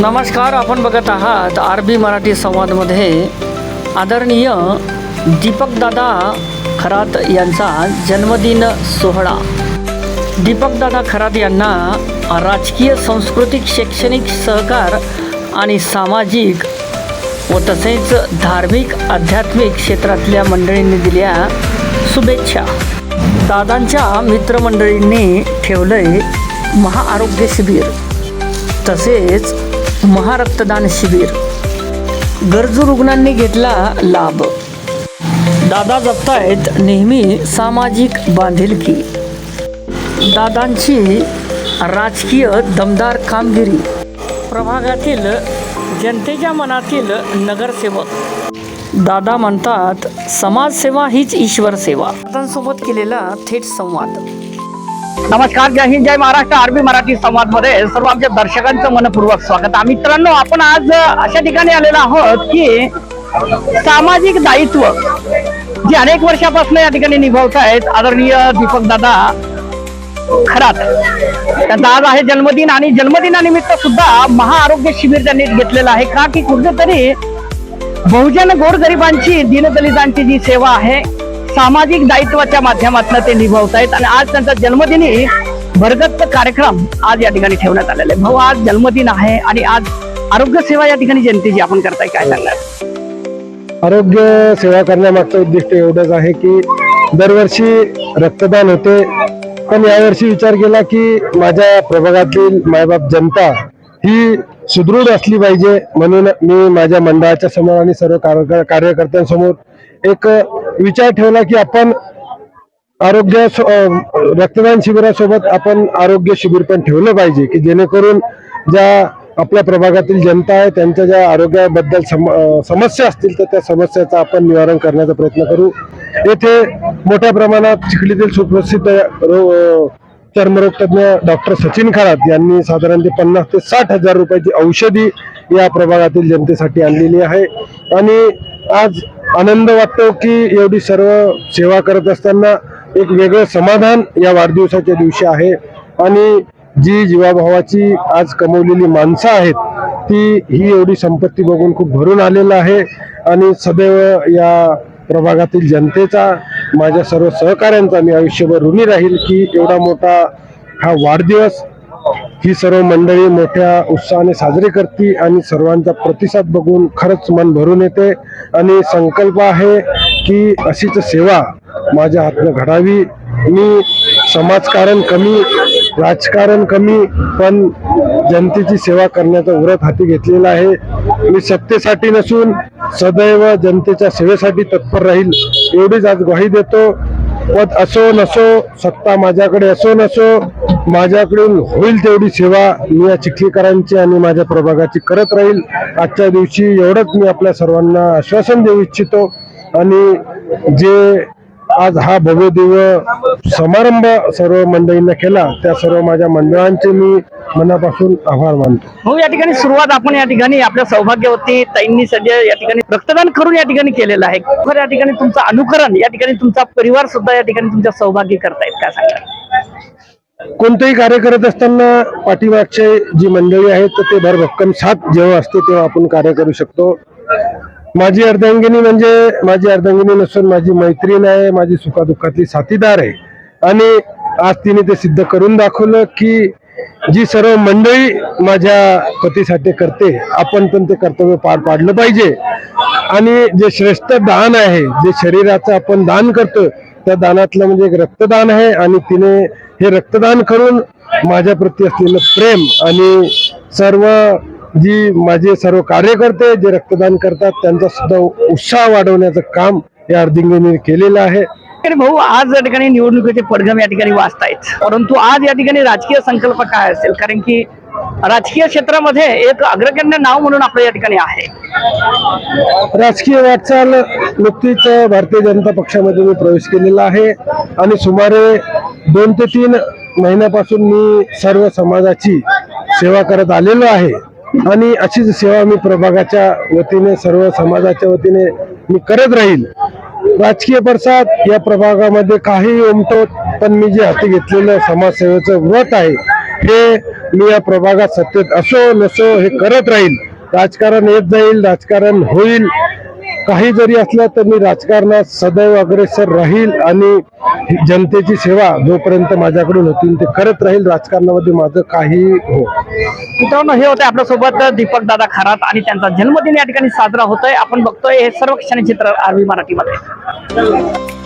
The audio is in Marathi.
नमस्कार आपण बघत आहात आर बी मराठी संवादमध्ये. आदरणीय दीपकदादा खरात यांचा जन्मदिन सोहळा. दीपकदादा खरात यांना राजकीय सांस्कृतिक शैक्षणिक सहकार आणि सामाजिक व तसेच धार्मिक आध्यात्मिक क्षेत्रातल्या मंडळींनी दिल्या शुभेच्छा. दादांच्या मित्रमंडळींनी ठेवलंय महाआरोग्य शिबिर. तसेच महारक्तदान शिबिर. गरजू रुग्णांनी घेतला लाभ. दादा जपतायत नेहमी सामाजिक बांधिलकी. दादांची राजकीय दमदार कामगिरी. प्रभागातील जनतेच्या मनातील नगरसेवक. दादा म्हणतात समाजसेवा हीच ईश्वर सेवा दादांसोबत केलेला थेट संवाद. नमस्कार जय हिंद जय महाराष्ट्र. आरबी मराठी संवादमध्ये सर्व आमच्या दर्शकांचं मनपूर्वक स्वागत. आहे मित्रांनो आपण आज अशा ठिकाणी आलेलो आहोत की सामाजिक दायित्व जे अनेक वर्षापासून या ठिकाणी निभावत आहेत आदरणीय दीपक दादा खरात. त्यांचा आज आहे जन्मदिन आणि जन्मदिनानिमित्त सुद्धा महाआरोग्य शिबिर त्यांनी घेतलेलं आहे. का की कुठेतरी बहुजन गोरगरिबांची दीनदलितांची जी सेवा आहे सामाजिक दायित्वाच्या माध्यमातून ते निभावत आहेत. आणि आज त्यांचा जन्मदिनी भरगत कार्यक्रम आज या ठिकाणी ठेवण्यात आलेला आहे. भाऊ आज जन्मदिन आहे आणि आज आरोग्य सेवा या ठिकाणी जनतेची आपण करताय काय सांगणार आरोग्य सेवा करण्यामागचं उद्दिष्ट एवढंच आहे की दरवर्षी रक्तदान होते. पण यावर्षी विचार केला की माझ्या प्रभागातील मायबाप जनता ही सुदृढ असली पाहिजे म्हणून मी माझ्या मंडळाच्या समोर आणि सर्व कार्य- कार्यकर्त्यांसमोर एक विचार ठेवला की आपण आरोग्य रक्तदान शिबिरासोबत आपण आरोग्य शिबिर पण ठेवलं पाहिजे की जेणेकरून ज्या आपल्या प्रभागातील जनता आहे त्यांच्या ज्या आरोग्याबद्दल सम समस्या असतील तर त्या समस्याचं आपण निवारण करण्याचा प्रयत्न करू. येथे मोठ्या प्रमाणात चिखलीतील सुप्रसिद्ध रो- चर्मरोग डॉक्टर सचिन खरात यांनी साधारणतः पन्नास ते साठ हजार रुपयाची औषधी या प्रभागातील जनतेसाठी आणलेली आहे. आणि आज आनंद वाटतो की एवढी सर्व सेवा करत असताना एक वेगळं समाधान या वाढदिवसाच्या दिवशी आहे. आणि जी जीवाभावाची आज कमवलेली माणसं आहेत ती ही एवढी संपत्ती बघून खूप भरून आलेलं आहे. आणि सदैव या प्रभागातील जनतेचा माझ्या सर्व सहकाऱ्यांचा मी आयुष्यभर ऋणी राहील की एवढा मोठा हा वाढदिवस ही सर्व मंडळी मोठ्या उत्साहाने साजरी करते आणि सर्वांचा प्रतिसाद बघून खरंच मन भरून येते. आणि संकल्प आहे की अशीच सेवा माझ्या हातनं घडावी. मी समाजकारण कमी राजकारण कमी पण जनतेची सेवा करण्याचा व्रत हाती घेतलेला आहे. मी सत्तेसाठी नसून सदैव जनतेच्या सेवेसाठी तत्पर राहील एवढीच आज ग्वाही देतो. पद असो नसो सत्ता माझ्याकडे असो नसो माझ्याकडून होईल तेवढी सेवा मी या चिखलीकरांची आणि माझ्या प्रभागाची करत राहील. आजच्या दिवशी एवढंच मी आपल्या सर्वांना आश्वासन देऊ इच्छितो. आणि जे आज हा भव्य दिव्य समारंभ सर्व मंडळींना केला. त्या सर्व माझ्या मंडळांचे मी मनापासून आभार मानतो. हो या ठिकाणी सुरुवात आपण या ठिकाणी आपल्या सौभाग्यवती ताईंनी सध्या या ठिकाणी रक्तदान करून या ठिकाणी केलेलं आहे. खरं या ठिकाणी तुमचं अनुकरण या ठिकाणी तुमचा परिवार सुद्धा या ठिकाणी तुमच्या सौभाग्य करतायत काय सांगा? कोणतेही कार्य करत असताना पाठीमागचे जी मंडळी आहेत तर ते भरभक्कम साथ जेव्हा असते तेव्हा आपण कार्य करू शकतो. माझी अर्धांगिनी म्हणजे माझी अर्धांगिनी नसून माझी मैत्रीण आहे माझी सुखादुःखातली साथीदार आहे. आणि आज तिने ते सिद्ध करून दाखवलं की जी सर्व मंडळी माझ्या पतीसाठी करते आपण पण ते कर्तव्य पार पाडलं पाहिजे. आणि जे श्रेष्ठ दान आहे जे शरीराचं आपण दान करतो त्या दानातलं म्हणजे एक रक्तदान आहे आणि तिने हे रक्तदान करून माझ्या प्रती असलेलं प्रेम आणि सर्व जी माझे सर्व कार्यकर्ते जे रक्तदान करतात त्यांचा सुद्धा उत्साह वाढवण्याचं काम या अर्धिंगीने केलेलं आहे. आणि भाऊ आज या ठिकाणी निवडणुकीचे पडघम या ठिकाणी वाचतायत. परंतु आज या ठिकाणी राजकीय संकल्प काय असेल? कारण की राजकीय क्षेत्रामध्ये एक अग्रगण्य नाव म्हणून आपलं या ठिकाणी आहे. राजकीय वाटचाल नुकतीच भारतीय जनता पक्षामध्ये मी प्रवेश केलेला आहे. आणि सुमारे दोन ते तीन महिन्यापासून मी सर्व समाजाची सेवा करत आलेलो आहे. आणि अशीच सेवा मी प्रभागाच्या वतीने सर्व समाजाच्या वतीने मी करत राहील. राजकीय पडसाद या प्रभागामध्ये काही उमटवत पण मी जे हाती घेतलेलं समाजसेवेचं व्रत आहे हे मी या प्रभागात सत्तेत असो नसो हे करत राहील. राजकारण येत जाईल राजकारण होईल. काही जरी असलं तर मी राजकारणात सदैव अग्रेसर राहील आणि जनतेची सेवा जोपर्यंत माझ्याकडून होतील ते करत राहील राजकारणामध्ये माझं काही हो. मित्रांनो हे होते आपल्यासोबत दीपक दादा खरात आणि त्यांचा जन्मदिन या ठिकाणी साजरा होतोय. आपण बघतोय हे सर्व क्षणचित्र आरवी मराठीमध्ये.